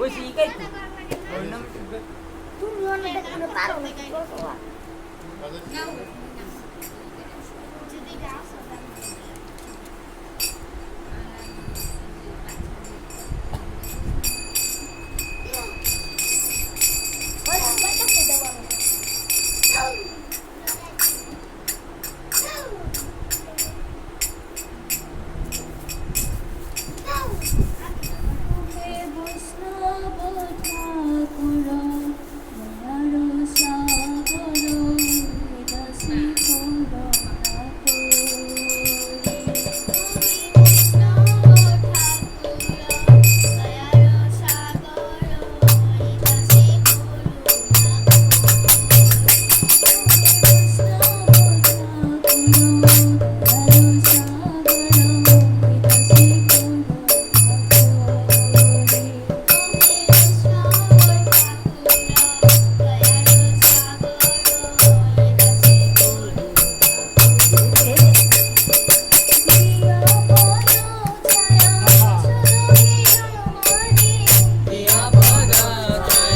ওই শিখাই তো তুমি অন্য দেখলে তারও নাকি